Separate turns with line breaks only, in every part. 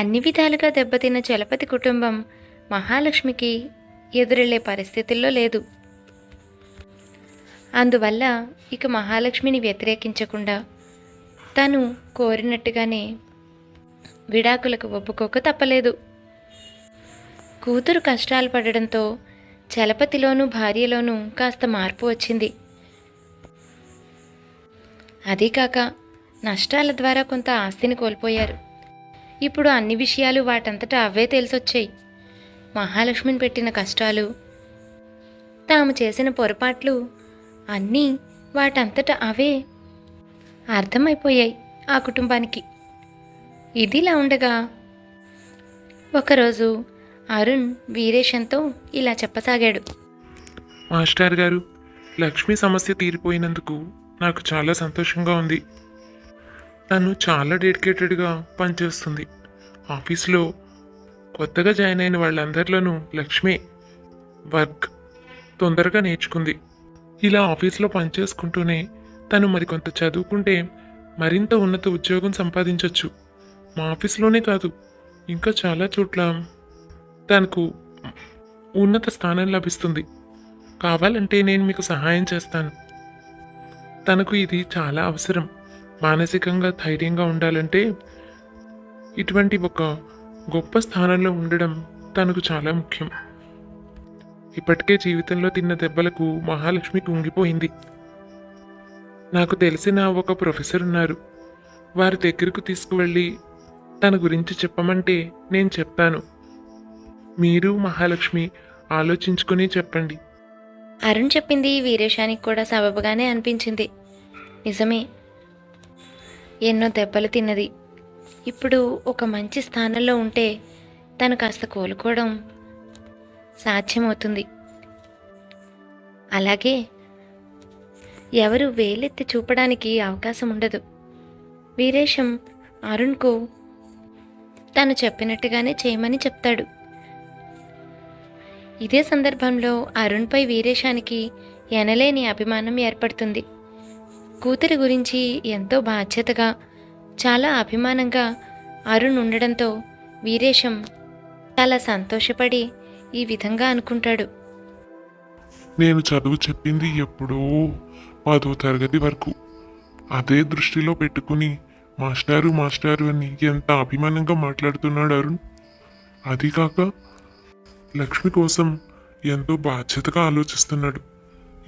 అన్ని విధాలుగా దెబ్బతిన్న చలపతి కుటుంబం మహాలక్ష్మికి ఎదురెళ్ళే పరిస్థితుల్లో లేదు. అందువల్ల ఇక మహాలక్ష్మిని వ్యతిరేకించకుండా తను కోరినట్టుగానే విడాకులకు ఒప్పుకోక తప్పలేదు. కూతురు కష్టాలు పడడంతో చలపతిలోనూ భార్యలోనూ కాస్త మార్పు వచ్చింది. అదీకాక నష్టాల ద్వారా కొంత ఆస్తిని కోల్పోయారు. ఇప్పుడు అన్ని విషయాలు వాటంతటా అవే తెలిసొచ్చాయి. మహాలక్ష్మిని పెట్టిన కష్టాలు తాము చేసిన పొరపాట్లు అన్నీ వాటంతట అవే అర్థమైపోయాయి ఆ కుటుంబానికి. ఇదిలా ఉండగా ఒకరోజు అరుణ్ వీరేశంతో ఇలా చెప్పసాగాడు.
మాస్టర్ గారు లక్ష్మి సమస్య తీరిపోయినందుకు నాకు చాలా సంతోషంగా ఉంది. తను చాలా డెడికేటెడ్గా పనిచేస్తుంది. ఆఫీస్లో కొత్తగా జాయిన్ అయిన వాళ్ళందరిలోనూ లక్ష్మి వర్క్ తొందరగా నేర్చుకుంది. ఇలా ఆఫీస్లో పనిచేసుకుంటూనే తను మరికొంత చదువుకుంటే మరింత ఉన్నత ఉద్యోగం సంపాదించవచ్చు మా ఆఫీస్లోనే కాదు ఇంకా చాలా చోట్ల తనకు ఉన్నత స్థానం లభిస్తుంది. కావాలంటే నేను మీకు సహాయం చేస్తాను. తనకు ఇది చాలా అవసరం. మానసికంగా ధైర్యంగా ఉండాలంటే ఇటువంటి ఒక గొప్ప స్థానంలో ఉండడం తనకు చాలా ముఖ్యం. ఇప్పటికే జీవితంలో తిన్న దెబ్బలకు మహాలక్ష్మి కుంగిపోయింది. నాకు తెలిసిన ఒక ప్రొఫెసర్ ఉన్నారు. వారి దగ్గరకు తీసుకువెళ్ళి తన గురించి చెప్పమంటే నేను చెప్తాను. మీరు మహాలక్ష్మి ఆలోచించుకుని చెప్పండి.
అరుణ్ చెప్పింది వీరేశానికి కూడా సబబుగానే అనిపించింది. నిజమే ఎన్నో దెబ్బలు తిన్నది. ఇప్పుడు ఒక మంచి స్థానంలో ఉంటే తను కాస్త కోలుకోవడం సాధ్యమవుతుంది. అలాగే ఎవరు వేలెత్తి చూపడానికి అవకాశం ఉండదు. వీరేశం అరుణ్కు తను చెప్పినట్టుగానే చేయమని చెప్తాడు. ఇదే సందర్భంలో అరుణ్పై వీరేశానికి ఎనలేని అభిమానం ఏర్పడుతుంది. కూతురి గురించి ఎంతో బాధ్యతగా చాలా అభిమానంగా అరుణ్ ఉండడంతో వీరేశం చాలా సంతోషపడి ఈ విధంగా అనుకుంటాడు.
నేను చదువు చెప్పింది ఎప్పుడో పదో తరగతి వరకు. అదే దృష్టిలో పెట్టుకుని మాస్టారు మాస్టారు అని ఎంత అభిమానంగా మాట్లాడుతున్నాడు అరుణ్. అది కాక లక్ష్మి కోసం ఎంతో బాధ్యతగా ఆలోచిస్తున్నాడు.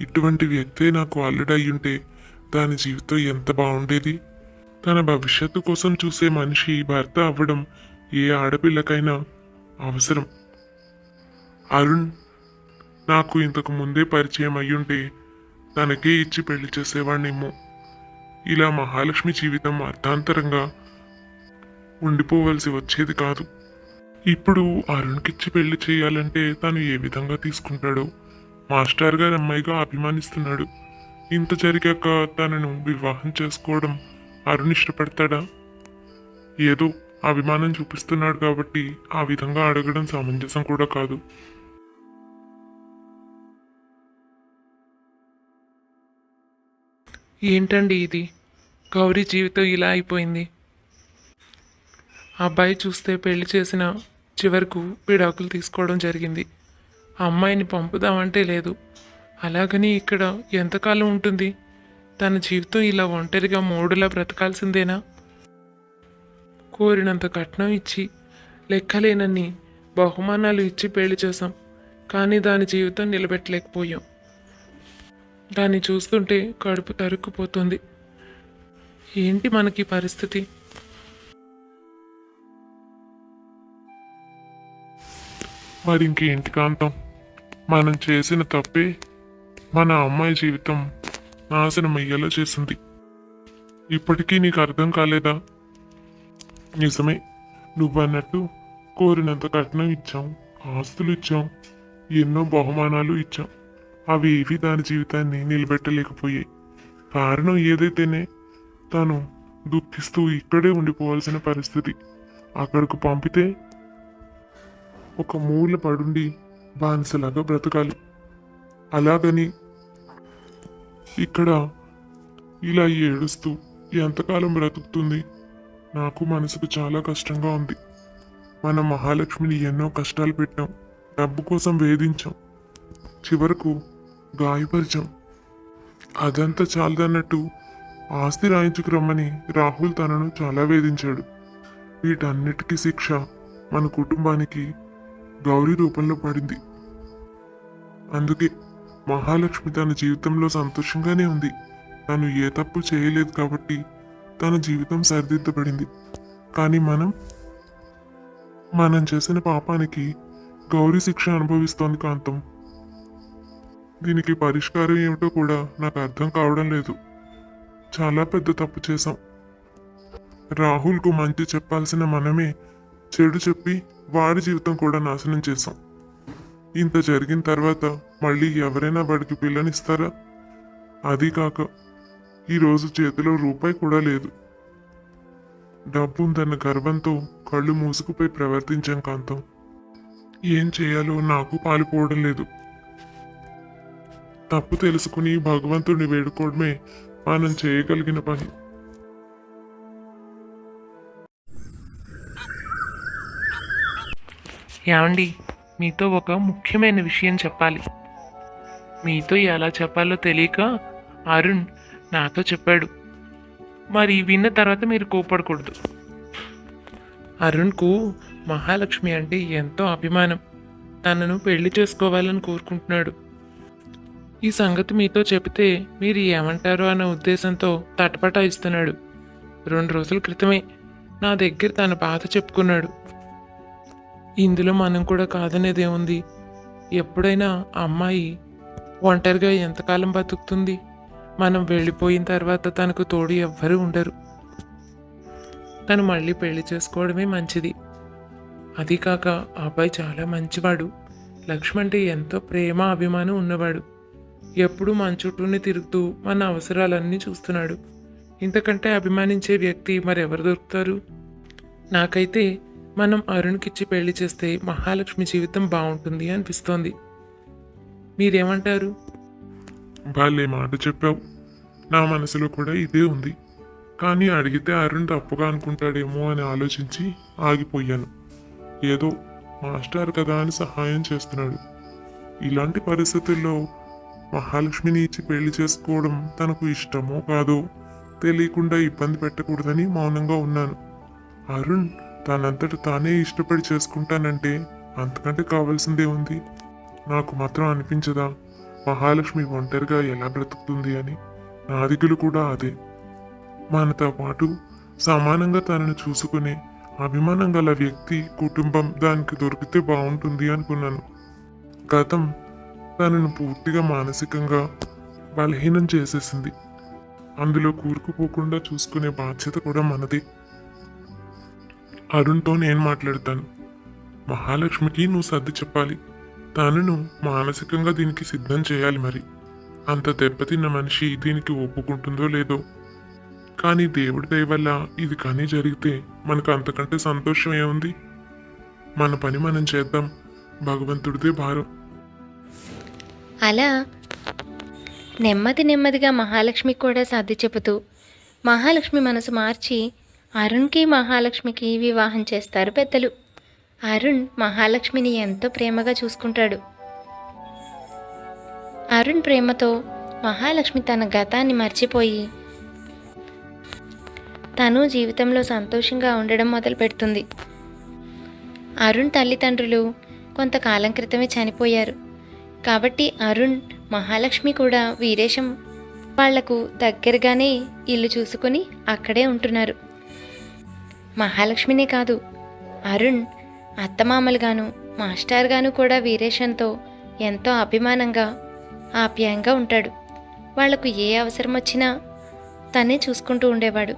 ఇటువంటి వ్యక్తే నాకు అల్లుడు అయ్యుంటే దాని జీవితం ఎంత బాగుండేది? తన భవిష్యత్తు కోసం చూసే మనిషి భర్త అవ్వడం ఏ ఆడపిల్లకైనా అవసరం. అరుణ్ నాకు ఇంతకు ముందే పరిచయం అయ్యుంటే తనకే ఇచ్చి పెళ్ళి చేసేవాణ్ణేమో. ఇలా మహాలక్ష్మి జీవితం అర్థాంతరంగా ఉండిపోవలసి వచ్చేది కాదు. ఇప్పుడు అరుణ్కిచ్చి పెళ్ళి చేయాలంటే తను ఏ విధంగా తీసుకుంటాడో మాస్టర్ గారు అమ్మాయిగా అభిమానిస్తున్నాడు. ఇంత జరిగాక తనను వివాహం చేసుకోవడం అరుణ్ ఇష్టపడతాడా? ఏదో అభిమానం చూపిస్తున్నాడు కాబట్టి ఆ విధంగా అడగడం సమంజసం కూడా కాదు. ఏంటండి ఇది? గౌరీ జీవితం ఇలా అయిపోయింది. అబ్బాయి చూస్తే పెళ్ళి చేసిన చివరకు విడాకులు తీసుకోవడం జరిగింది. అమ్మాయిని పంపుదామంటే లేదు. అలాగని ఇక్కడ ఎంతకాలం ఉంటుంది? తన జీవితం ఇలా ఒంటరిగా మూడులా బ్రతకాల్సిందేనా? కోరినంత కట్నం ఇచ్చి లెక్కలేనన్ని బహుమానాలు ఇచ్చి పెళ్ళి చేశాం కానీ దాని జీవితం నిలబెట్టలేకపోయాం. దాన్ని చూస్తుంటే కడుపు తరుక్కుపోతుంది. ఏంటి మనకి పరిస్థితి? మరి ఇంకేంటి కాంతం? మనం చేసిన తప్పే మన అమ్మాయి జీవితం నాశనం అయ్యేలా చేసింది. ఇప్పటికీ నీకు అర్థం కాలేదా? నిజమే నువ్వన్నట్టు కోరినంత కట్నం ఇచ్చాం ఆస్తులు ఇచ్చాం ఎన్నో బహుమానాలు ఇచ్చాం. అవి ఏవి దాని జీవితాన్ని నిలబెట్టలేకపోయాయి. కారణం ఏదైతేనే తను దుఃఖిస్తూ ఇక్కడే ఉండిపోవాల్సిన పరిస్థితి. అక్కడికి పంపితే ఒక మూల పడుండి బానిసలాగా బ్రతకాలి. అలాగని ఇక్కడ ఇలా ఏడుస్తూ ఎంతకాలం బ్రతుకుతుంది? నాకు మనసుకు చాలా కష్టంగా ఉంది. మన మహాలక్ష్మిని ఎన్నో కష్టాలు పెట్టాం. డబ్బు కోసం వేధించాం. చివరకు గాయపరిచాం. అదంతా చాలదన్నట్టు ఆస్తి రాయించుకు రమ్మని రాహుల్ తనను చాలా వేధించాడు. వీటన్నిటికీ శిక్ష మన కుటుంబానికి గౌరీ రూపంలో పడింది. అందుకే మహాలక్ష్మి తన జీవితంలో సంతోషంగానే ఉంది. తను ఏ తప్పు చేయలేదు కాబట్టి తన జీవితం సరిదిద్దబడింది. కానీ మనం మనం చేసిన పాపానికి గౌరీ శిక్ష అనుభవిస్తోంది కాంతం. దీనికి పరిష్కారం ఏమిటో కూడా నాకు అర్థం కావడం లేదు. చాలా పెద్ద తప్పు చేశాం. రాహుల్కు మంచి చెప్పాల్సిన మనమే చెడు చెప్పి వాడి జీవితం కూడా నాశనం చేశాం. ఇంత జరిగిన తర్వాత మళ్ళీ ఎవరైనా వాడికి పిల్లనిస్తారా? అది కాక ఈరోజు చేతిలో రూపాయి కూడా లేదు. డబ్బు తన గర్వంతో కళ్ళు మూసుకుపోయి ప్రవర్తించాం కాంతం. ఏం చేయాలో నాకు పాలుపోవడం లేదు. తప్పు తెలుసుకుని భగవంతుడిని వేడుకోవడమే మనం చేయగలిగిన పని.
ఏమండి మీతో ఒక ముఖ్యమైన విషయం చెప్పాలి. మీతో ఎలా చెప్పాలో తెలియక అరుణ్ నాతో చెప్పాడు. మరి విన్న తర్వాత మీరు కోపడకూడదు అరుణ్కు మహాలక్ష్మి అంటే ఎంతో అభిమానం. తనను పెళ్ళి చేసుకోవాలని కోరుకుంటున్నాడు. ఈ సంగతి మీతో చెబితే మీరు ఏమంటారో అన్న ఉద్దేశంతో తటపటాయిస్తున్నాడు. రెండు రోజుల క్రితమే నా దగ్గర తన బాధ చెప్పుకున్నాడు. ఇందులో మనం కూడా కాదనేదేముంది ఎప్పుడైనా అమ్మాయి ఒంటరిగా ఎంతకాలం బతుకుతుంది? మనం వెళ్ళిపోయిన తర్వాత తనకు తోడు ఎవ్వరూ ఉండరు. తను మళ్ళీ పెళ్ళి చేసుకోవడమే మంచిది. అది కాక ఆ అబ్బాయి చాలా మంచివాడు. లక్ష్మి అంటే ఎంతో ప్రేమ అభిమానం ఉన్నవాడు. ఎప్పుడూ మన చుట్టూనే తిరుగుతూ మన అవసరాలన్నీ చూస్తున్నాడు. ఇంతకంటే అభిమానించే వ్యక్తి మరెవరు దొరుకుతారు? నాకైతే మనం అరుణ్కిచ్చి పెళ్ళి చేస్తే మహాలక్ష్మి జీవితం బాగుంటుంది అనిపిస్తోంది. మీరేమంటారు?
భలే మాట చెప్పావు. నా మనసులో కూడా ఇదే ఉంది. కానీ అడిగితే అరుణ్ తప్పుగా అనుకుంటాడేమో అని ఆలోచించి ఆగిపోయాను. ఏదో మాస్టర్ కదా అని సహాయం చేస్తున్నాడు. ఇలాంటి పరిస్థితుల్లో మహాలక్ష్మిని ఇచ్చి పెళ్ళి చేసుకోవడం తనకు ఇష్టమో కాదో తెలియకుండా ఇబ్బంది పెట్టకూడదని మౌనంగా ఉన్నాను. అరుణ్ తనంతట తానే ఇష్టపడి చేసుకుంటానంటే అంతకంటే కావాల్సిందే ఉంది. నాకు మాత్రం అనిపించదా? మహాలక్ష్మి ఒంటరిగా ఎలా బ్రతుకుతుంది అని? నాదికులు కూడా అదే. మనతో పాటు సమానంగా తనను చూసుకునే అభిమానం గల వ్యక్తి కుటుంబం దానికి దొరికితే బాగుంటుంది అనుకున్నాను. గతం తనను పూర్తిగా మానసికంగా బలహీనం చేసేసింది. అందులో కూరుకుపోకుండా చూసుకునే బాధ్యత కూడా మనది. అరుణ్తో నేను మాట్లాడతాను. మహాలక్ష్మికి నువ్వు సర్ది చెప్పాలి. తనను మానసికంగా దీనికి సిద్ధం చేయాలి మరి. అంత దెబ్బతిన్న మనిషి దీనికి ఒప్పుకుంటుందో లేదో. కానీ దేవుడి దయ వల్ల ఇది కానీ జరిగితే మనకు అంతకంటే సంతోషం ఏముంది మన పని మనం చేద్దాం. భగవంతుడిదే భారం.
అలా నెమ్మది నెమ్మదిగా మహాలక్ష్మికి కూడా సర్ది చెబుతూ మహాలక్ష్మి మనసు మార్చి అరుణ్కి మహాలక్ష్మికి వివాహం చేస్తారు పెద్దలు. అరుణ్ మహాలక్ష్మిని ఎంతో ప్రేమగా చూసుకుంటాడు. అరుణ్ ప్రేమతో మహాలక్ష్మి తన గతాన్ని మర్చిపోయి తను జీవితంలో సంతోషంగా ఉండడం మొదలు పెడుతుంది. అరుణ్ తల్లిదండ్రులు కొంతకాలం క్రితమే చనిపోయారు. కాబట్టి అరుణ్ మహాలక్ష్మి కూడా వీరేశం వాళ్ళకు దగ్గరగానే ఇల్లు చూసుకొని అక్కడే ఉంటున్నారు. మహాలక్ష్మినే కాదు అరుణ్ అత్తమామలుగాను మాస్టర్గాను కూడా వీరేశంతో ఎంతో అభిమానంగా ఆప్యాయంగా ఉంటాడు. వాళ్ళకు ఏ అవసరం వచ్చినా తనే చూసుకుంటూ ఉండేవాడు.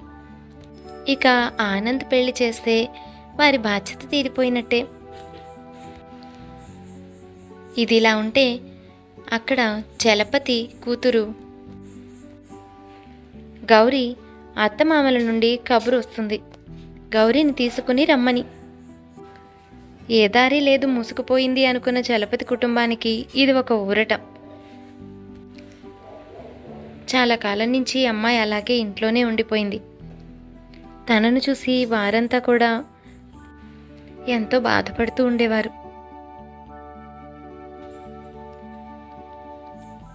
ఇక ఆనంద్ పెళ్ళి చేస్తే వారి బాధ్యత తీరిపోయినట్టే. ఇది ఇలా ఉంటే అక్కడ చలపతి కూతురు గౌరీ అత్తమామల నుండి కబురు వస్తుంది. గౌరీని తీసుకుని రమ్మని. ఏ దారి లేదు మూసుకుపోయింది అనుకున్న చలపతి కుటుంబానికి ఇది ఒక ఊరట. చాలా కాలం నుంచి అమ్మాయి అలాగే ఇంట్లోనే ఉండిపోయింది. తనను చూసి వారంతా కూడా ఎంతో బాధపడుతూ ఉండేవారు.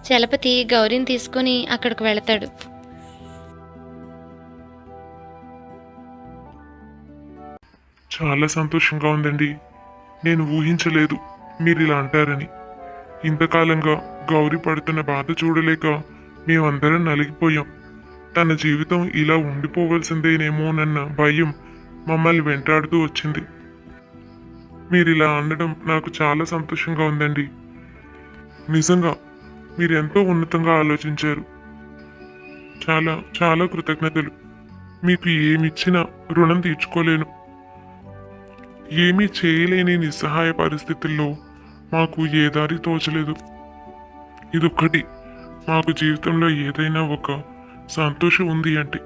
చలపతి గౌరీని తీసుకొని అక్కడికి వెళతాడు.
చాలా సంతోషంగా ఉందండి. నేను ఊహించలేదు మీరు ఇలా అంటారని. ఇంతకాలంగా గౌరీ పడుతున్న బాధ చూడలేక మేమందరం నలిగిపోయాం. తన జీవితం ఇలా ఉండిపోవలసిందేనేమోనన్న భయం మమ్మల్ని వెంటాడుతూ వచ్చింది. మీరు ఇలా అనడం నాకు చాలా సంతోషంగా ఉందండి. నిజంగా మీరు ఎంతో ఉన్నతంగా ఆలోచించారు. చాలా చాలా కృతజ్ఞతలు. మీకు ఏమిచ్చినా రుణం తీర్చుకోలేను. ఏమీ చేయలేని నిస్సహాయ పరిస్థితుల్లో మాకు ఏ దారి తోచలేదు. ఇదొక్కటి. మాకు జీవితంలో ఏదైనా ఒక సంతోషం ఉంది అంటే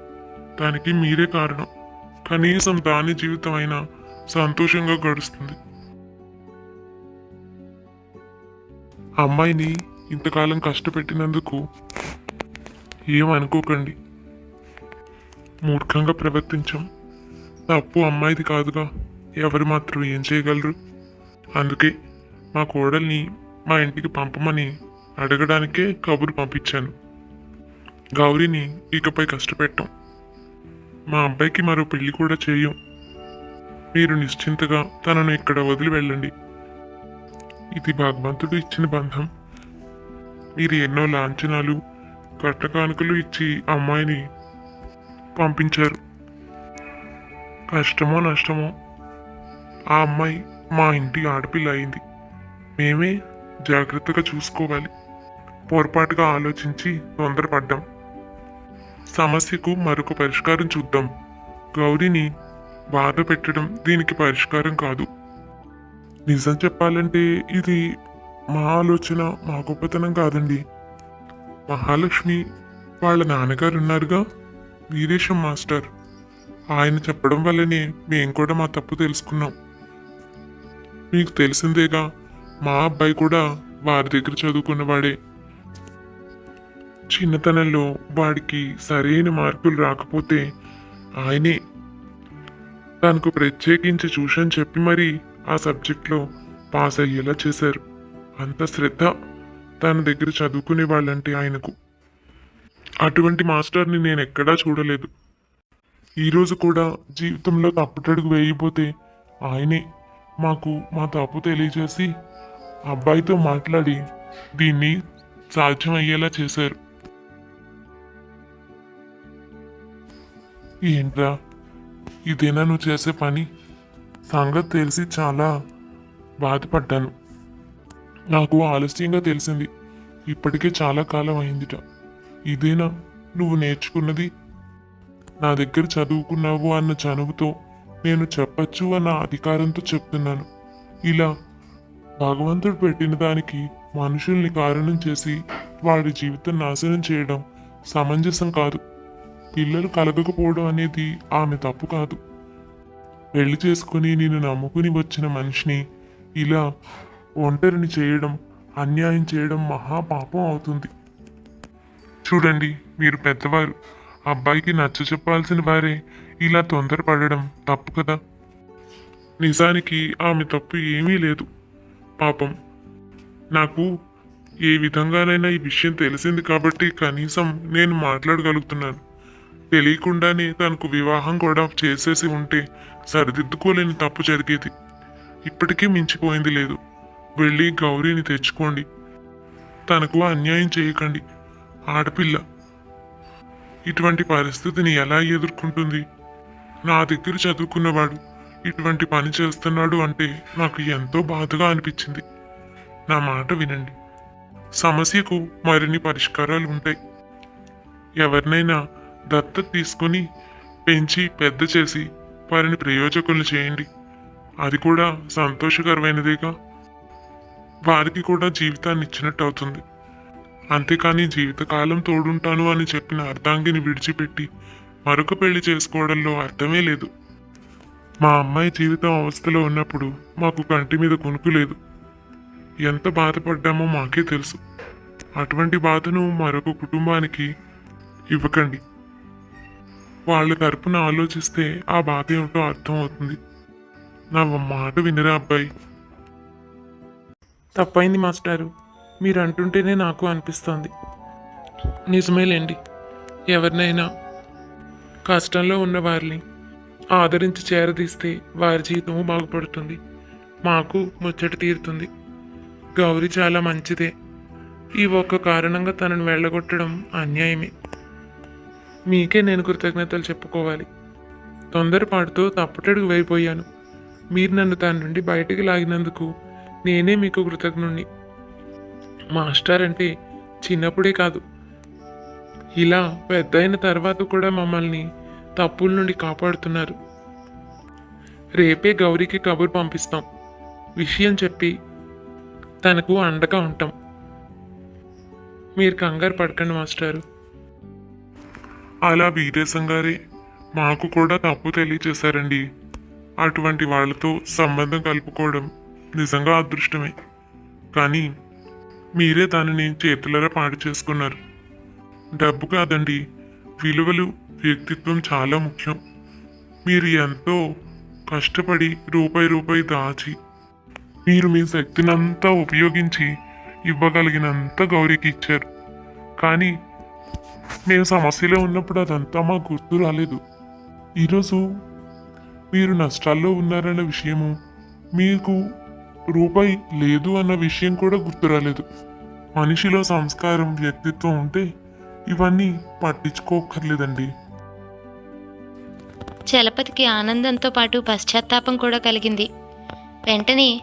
దానికి మీరే కారణం. కనీసం దాని జీవితం అయినా సంతోషంగా గడుస్తుంది. అమ్మాయిని ఇంతకాలం కష్టపెట్టినందుకు ఏమనుకోకండి మూర్ఖంగా ప్రవర్తించాం. తప్పు అమ్మాయిది కాదుగా. ఎవరు మాత్రం ఏం చేయగలరు? అందుకే మా కోడల్ని మా ఇంటికి పంపమని అడగడానికే కబురు పంపించాను. గౌరీని ఇకపై కష్టపెట్టాం. మా అబ్బాయికి మరో పెళ్ళి కూడా చేయం. మీరు నిశ్చింతగా తనను ఇక్కడ వదిలి వెళ్ళండి. ఇది భగవంతుడు ఇచ్చిన బంధం. మీరు ఎన్నో లాంఛనాలు కట్టకానుకలు ఇచ్చి అమ్మాయిని పంపించారు. కష్టమో నష్టమో ఆ అమ్మాయి మా ఇంటి ఆడపిల్ల అయింది. మేమే జాగ్రత్తగా చూసుకోవాలి. పొరపాటుగా ఆలోచించి తొందరపడ్డాం. సమస్యకు మరొక పరిష్కారం చూద్దాం. గౌరీని బాధ పెట్టడం దీనికి పరిష్కారం కాదు. నిజం చెప్పాలంటే ఇది మా ఆలోచన మా గొప్పతనం కాదండి. మహాలక్ష్మి వాళ్ళ నాన్నగారు ఉన్నారుగా? వీరేశం మాస్టర్. ఆయన చెప్పడం వల్లనే మేము కూడా మా తప్పు తెలుసుకున్నాం. మీకు తెలిసిందేగా మా అబ్బాయి కూడా వారి దగ్గర చదువుకున్నవాడే. చిన్నతనంలో వాడికి సరైన మార్కులు రాకపోతే ఆయనే. తనకు ప్రత్యేకించి ట్యూషన్ చెప్పి మరీ ఆ సబ్జెక్ట్లో పాస్ అయ్యేలా చేశారు. అంత శ్రద్ధ తన దగ్గర చదువుకునే వాళ్ళంటే ఆయనకు. అటువంటి మాస్టర్ని నేను ఎక్కడా చూడలేదు. ఈరోజు కూడా జీవితంలో తప్పుటడుగు వేయబోతే ఆయనే. మాకు మా తప్పు తెలియజేసి అబ్బాయితో మాట్లాడి దీన్ని సాధ్యమయ్యేలా చేశారు. ఏంట్రా? ఇదేనా నువ్వు చేసే పని? సంగతి తెలిసి చాలా బాధపడ్డాను. నాకు ఆలస్యంగా తెలిసింది. ఇప్పటికే చాలా కాలం అయిందిట. ఇదేనా నువ్వు నేర్చుకున్నది? నా దగ్గర చదువుకున్నావు అన్న చనువుతో నేను చెప్పచ్చు అన్న అధికారంతో చెప్తున్నాను. ఇలా భగవంతుడు పెట్టిన దానికి మనుషుల్ని కారణం చేసి వాడి జీవితం నాశనం చేయడం సమంజసం కాదు. పిల్లలు కలగకపోవడం అనేది ఆమె తప్పు కాదు. పెళ్ళి చేసుకుని నేను నమ్ముకుని వచ్చిన మనిషిని ఇలా ఒంటరిని చేయడం అన్యాయం చేయడం మహాపాపం అవుతుంది. చూడండి మీరు పెద్దవారు. అబ్బాయికి నచ్చ చెప్పాల్సిన వారే ఇలా తొందరపడడం తప్పు కదా. నిజానికి ఆమె తప్పు ఏమీ లేదు. పాపం. నాకు ఏ విధంగానైనా ఈ విషయం తెలిసింది కాబట్టి కనీసం నేను మాట్లాడగలుగుతున్నాను. తెలియకుండానే తనకు వివాహం కూడా చేసేసి ఉంటే సరిదిద్దుకోలేని తప్పు జరిగేది. ఇప్పటికీ మించిపోయింది లేదు. వెళ్ళి గౌరీని తెచ్చుకోండి. తనకు అన్యాయం చేయకండి. ఆడపిల్ల. ఇటువంటి పరిస్థితిని ఎలా ఎదుర్కొంటుంది? నా దగ్గర చదువుకున్నవాడు ఇటువంటి పని చేస్తున్నాడు అంటే నాకు ఎంతో బాధగా అనిపించింది. నా మాట వినండి. సమస్యకు మరిన్ని పరిష్కారాలు ఉంటాయి. ఎవరినైనా దత్తత తీసుకుని పెంచి పెద్ద చేసి వారిని ప్రయోజకులు చేయండి. అది కూడా సంతోషకరమైనదేగా. వారికి కూడా జీవితాన్ని ఇచ్చినట్టు అవుతుంది. అంతేకాని జీవితకాలం తోడుంటాను అని చెప్పిన అర్ధాంగిని విడిచిపెట్టి మరొక పెళ్ళి చేసుకోవడంలో అర్థమే లేదు. మా అమ్మాయి జీవితం అవస్థలో ఉన్నప్పుడు మాకు కంటి మీద కొనుకు లేదు. ఎంత బాధపడ్డామో మాకే తెలుసు. అటువంటి బాధను మరొక కుటుంబానికి ఇవ్వకండి. వాళ్ళ తరపున ఆలోచిస్తే ఆ బాధ ఏమిటో అర్థం అవుతుంది. నా మాట వినరా అబ్బాయి?
తప్పైంది మాస్టారు. మీరు అంటుంటేనే నాకు అనిపిస్తోంది. నిజమేలేండి. ఎవరినైనా కష్టంలో ఉన్న వారిని ఆదరించి చేరదీస్తే వారి జీవితము బాగుపడుతుంది. మాకు ముచ్చట తీరుతుంది. గౌరీ చాలా మంచిదే. ఈ ఒక్క కారణంగా తనను వెళ్ళగొట్టడం అన్యాయమే. మీకే నేను కృతజ్ఞతలు చెప్పుకోవాలి. తొందరపాటుతో తప్పటడుగు వేయిపోయాను. మీరు నన్ను దాని నుండి బయటికి లాగినందుకు నేనే మీకు కృతజ్ఞుణ్ణి. మాస్టర్ అంటే చిన్నప్పుడే కాదు. ఇలా పెద్దయిన తర్వాత కూడా మమ్మల్ని తప్పుల నుండి కాపాడుతున్నారు. రేపే గౌరీకి కబురు పంపిస్తాం. విషయం చెప్పి తనకు అండగా ఉంటాం. మీరు కంగారు పడకండి మాస్టారు.
అలా వీరేశం గారే మాకు కూడా తప్పు తెలియచేశారండి. అటువంటి వాళ్ళతో సంబంధం కలుపుకోవడం నిజంగా అదృష్టమే. కానీ మీరే దానిని చేతులరా పాడు చేసుకున్నారు. డబ్బు కాదండి విలువలు వ్యక్తిత్వం చాలా ముఖ్యం. మీరు ఎంతో కష్టపడి రూపాయి రూపాయి దాచి మీరు మీ శక్తినంతా ఉపయోగించి ఇవ్వగలిగినంత గౌరీకి ఇచ్చారు. కానీ మేము సమస్యలో ఉన్నప్పుడు అదంతా మాకు గుర్తు రాలేదు. ఈరోజు మీరు నష్టాల్లో ఉన్నారన్న విషయము మీకు రూపాయి లేదు అన్న విషయం కూడా గుర్తు రాలేదు. మనిషిలో సంస్కారం వ్యక్తిత్వం ఉంటే ఇవన్నీ పట్టించుకోకర్లేదండి
చలపతికి ఆనందంతో పాటు పశ్చాత్తాపం కూడా కలిగింది. వెంటనే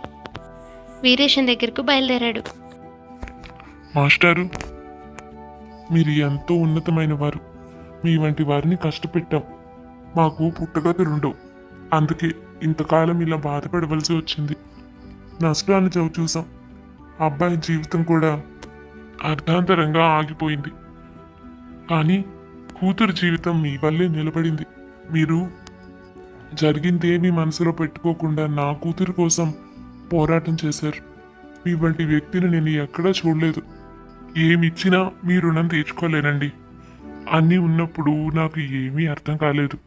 వీరేశం దగ్గరకు బయలుదేరాడు.
మాస్టారు మీరు ఎంతో ఉన్నతమైన వారు. మీ వంటి వారిని కష్టపెట్టాం. మాకు పుట్టగతులుండవు. అందుకే ఇంతకాలం ఇలా బాధపడవలసి వచ్చింది. నష్టాన్ని చవి చూసాం. అబ్బాయి జీవితం కూడా అర్ధాంతరంగా ఆగిపోయింది. కానీ కూతురు జీవితం మీ వల్లే నిలబడింది. మీరు జరిగిందేమీ మనసులో పెట్టుకోకుండా నా కూతురు కోసం పోరాటం చేశారు. మీ వంటి వ్యక్తిని నేను ఎక్కడా చూడలేదు. ఏమిచ్చినా మీ రుణం తీర్చుకోలేనండి. అన్నీ ఉన్నప్పుడు నాకు ఏమీ అర్థం కాలేదు.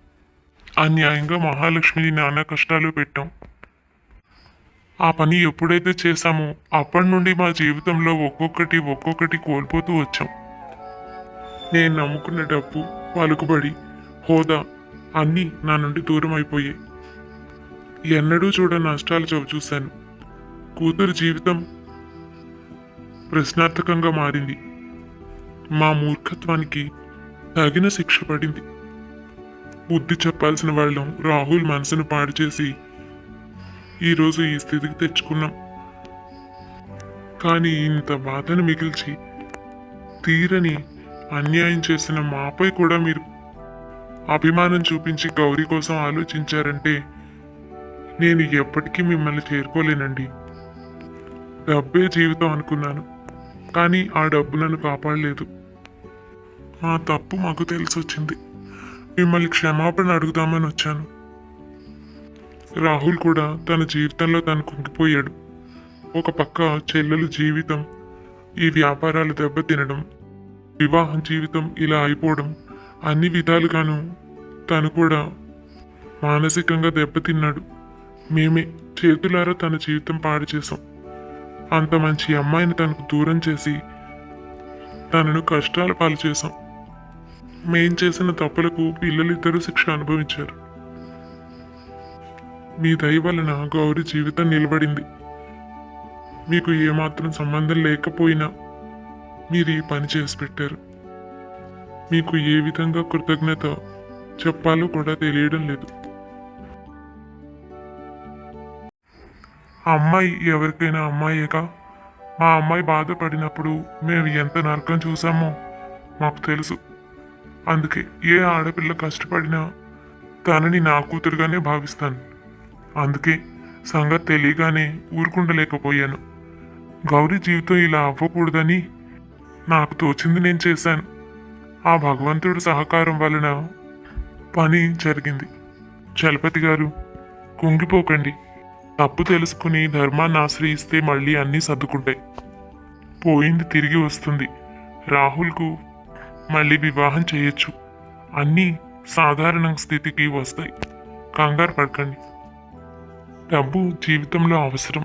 అన్యాయంగా మహాలక్ష్మిని నానా కష్టాలు పెట్టాం. ఆ పని ఎప్పుడైతే చేశామో అప్పటి నుండి మా జీవితంలో ఒక్కొక్కటి ఒక్కొక్కటి కోల్పోతూ వచ్చాం. నేను నమ్ముకున్న డబ్బు పలుకుబడి హోదా అన్నీ నా నుండి దూరం అయిపోయాయి. ఎన్నడూ చూడ నష్టాలు చవి చూశాను. కూతురు జీవితం ప్రశ్నార్థకంగా మారింది. మా మూర్ఖత్వానికి తగిన శిక్ష పడింది. బుద్ధి చెప్పాల్సిన వాళ్ళం రాహుల్ మనసును పాడు చేసి ఈరోజు ఈ స్థితికి తెచ్చుకున్నాం. కానీ ఇంత బాధను మిగిల్చి తీరని అన్యాయం చేసిన మాపై కూడా మీరు అభిమానం చూపించి గౌరీ కోసం ఆలోచించారంటే నేను ఎప్పటికీ మిమ్మల్ని చేరుకోలేనండి. డబ్బే జీవితం అనుకున్నాను కానీ ఆ డబ్బు నన్ను కాపాడలేదు. మా తప్పు మాకు తెలిసొచ్చింది. మిమ్మల్ని క్షమాపణ అడుగుదామని వచ్చాను. రాహుల్ కూడా తన జీవితంలో తను కుంగిపోయాడు ఒక పక్క చెల్లెలు జీవితం ఈ వ్యాపారాలు దెబ్బతినడం వివాహం జీవితం ఇలా అయిపోవడం అన్ని విధాలుగాను తను కూడా మానసికంగా దెబ్బతిన్నాడు మేమే చేతులారా తన జీవితం పాడు చేశాం. అంత మంచి అమ్మాయిని తనకు దూరం చేసి తనను కష్టాల పాలు చేశాం. మేం చేసిన తప్పులకు పిల్లలిద్దరూ శిక్ష అనుభవించారు. మీ దయ వలన గౌరి జీవితం నిలబడింది. మీకు ఏమాత్రం సంబంధం లేకపోయినా మీరు ఈ పని చేసి పెట్టారు. మీకు ఏ విధంగా కృతజ్ఞత చెప్పాలో కూడా తెలియడం లేదు. ఆ అమ్మాయి ఎవరికైనా అమ్మాయేగా? మా అమ్మాయి బాధపడినప్పుడు మేము ఎంత నరకం చూసామో మాకు తెలుసు. అందుకే ఏ ఆడపిల్ల కష్టపడినా తనని నా కూతురుగానే భావిస్తాను. అందుకే సంగతి తెలియగానే ఊరుకుండలేకపోయాను. గౌరీ జీవితం ఇలా అవ్వకూడదని నాకు తోచింది నేను చేశాను. ఆ భగవంతుడి సహకారం వలన పని జరిగింది. చలపతి గారు కుంగిపోకండి. తప్పు తెలుసుకుని ధర్మాన్ని ఆశ్రయిస్తే మళ్ళీ అన్నీ సర్దుకుంటాయి. పోయింది తిరిగి వస్తుంది. రాహుల్కు మళ్ళీ వివాహం చేయొచ్చు. అన్నీ సాధారణ స్థితికి వస్తాయి. కంగారు పడకండి. డబ్బు జీవితంలో అవసరం.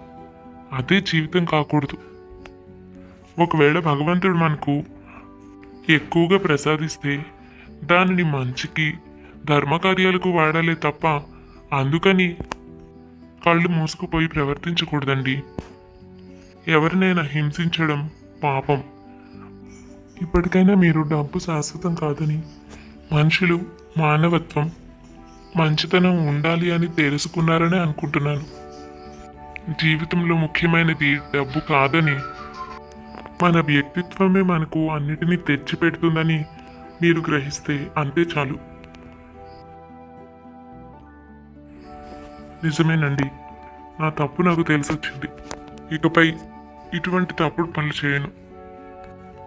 అదే జీవితం కాకూడదు. ఒకవేళ భగవంతుడు మనకు ఎక్కువగా ప్రసాదిస్తే దానిని మంచికి ధర్మకార్యాలకు వాడాలే తప్ప అందుకని కళ్ళు మూసుకుపోయి ప్రవర్తించకూడదండి. ఎవరినైనా హింసించడం పాపం. ఇప్పటికైనా మీరు డబ్బు శాశ్వతం కాదని మనుషులు మానవత్వం మంచితనం ఉండాలి అని తెలుసుకున్నారని అనుకుంటున్నాను. జీవితంలో ముఖ్యమైనది డబ్బు కాదని మన వ్యక్తిత్వమే మనకు అన్నిటినీ తెచ్చిపెడుతుందని మీరు గ్రహిస్తే అంతే చాలు. నిజమేనండి నా తప్పు నాకు తెలిసొచ్చింది. ఇకపై ఇటువంటి తప్పుడు పనులు చేయను.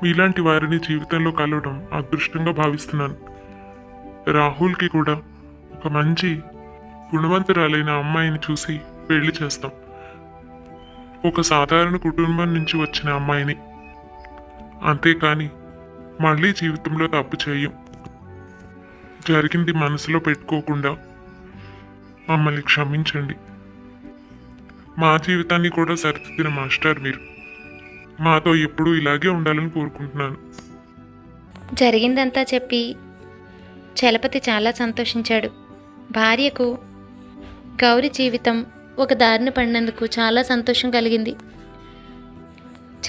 మీలాంటి వారిని జీవితంలో కలవడం అదృష్టంగా భావిస్తున్నాను. రాహుల్కి కూడా ఒక మంచి గుణవంతురాలైన అమ్మాయిని చూసి పెళ్ళి చేస్తాం. ఒక సాధారణ కుటుంబం నుంచి వచ్చిన అమ్మాయిని. అంతేకాని మళ్ళీ జీవితంలో తప్పు చేయం. జరిగింది మనసులో పెట్టుకోకుండా మమ్మల్ని క్షమించండి. మా జీవితాన్ని కూడా సరిదిద్దిన మాస్టర్ మీరు. మాతో ఎప్పుడూ ఇలాగే ఉండాలని కోరుకుంటున్నాను.
జరిగిందంతా చెప్పి చలపతి చాలా సంతోషించాడు. భార్యకు గౌరీ జీవితం ఒక దారిని పడినందుకు చాలా సంతోషం కలిగింది.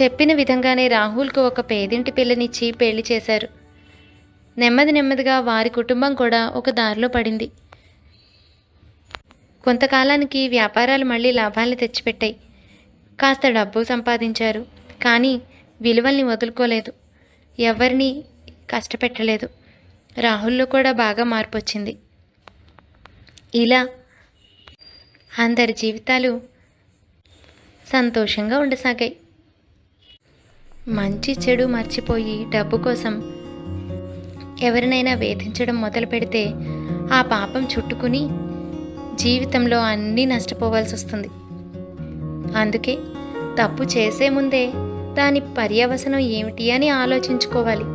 చెప్పిన విధంగానే రాహుల్కు ఒక పేదింటి పిల్లనిచ్చి పెళ్ళి చేశారు. నెమ్మది నెమ్మదిగా వారి కుటుంబం కూడా ఒక దారిలో పడింది. కొంతకాలానికి వ్యాపారాలు మళ్ళీ లాభాల్ని తెచ్చిపెట్టాయి. కాస్త డబ్బు సంపాదించారు కానీ విలువల్ని వదులుకోలేదు. ఎవరిని కష్టపెట్టలేదు. రాహుల్లో కూడా బాగా మార్పు వచ్చింది ఇలా అందరి జీవితాలు సంతోషంగా ఉండసాగాయి. మంచి చెడు మర్చిపోయి డబ్బు కోసం ఎవరినైనా వేధించడం మొదలు పెడితే ఆ పాపం చుట్టుకుని జీవితంలో అన్నీ నష్టపోవాల్సి వస్తుంది. అందుకే తప్పు చేసే ముందే దాని పర్యవసనం ఏమిటి అని ఆలోచించుకోవాలి.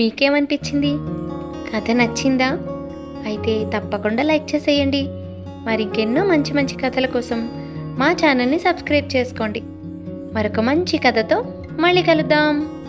మీకేమనిపించింది? కథ నచ్చిందా? అయితే తప్పకుండా లైక్ చేసేయండి. మరింకెన్నో మంచి మంచి కథల కోసం మా ఛానల్ని సబ్స్క్రైబ్ చేసుకోండి. మరొక మంచి కథతో మళ్ళీ కలుద్దాం.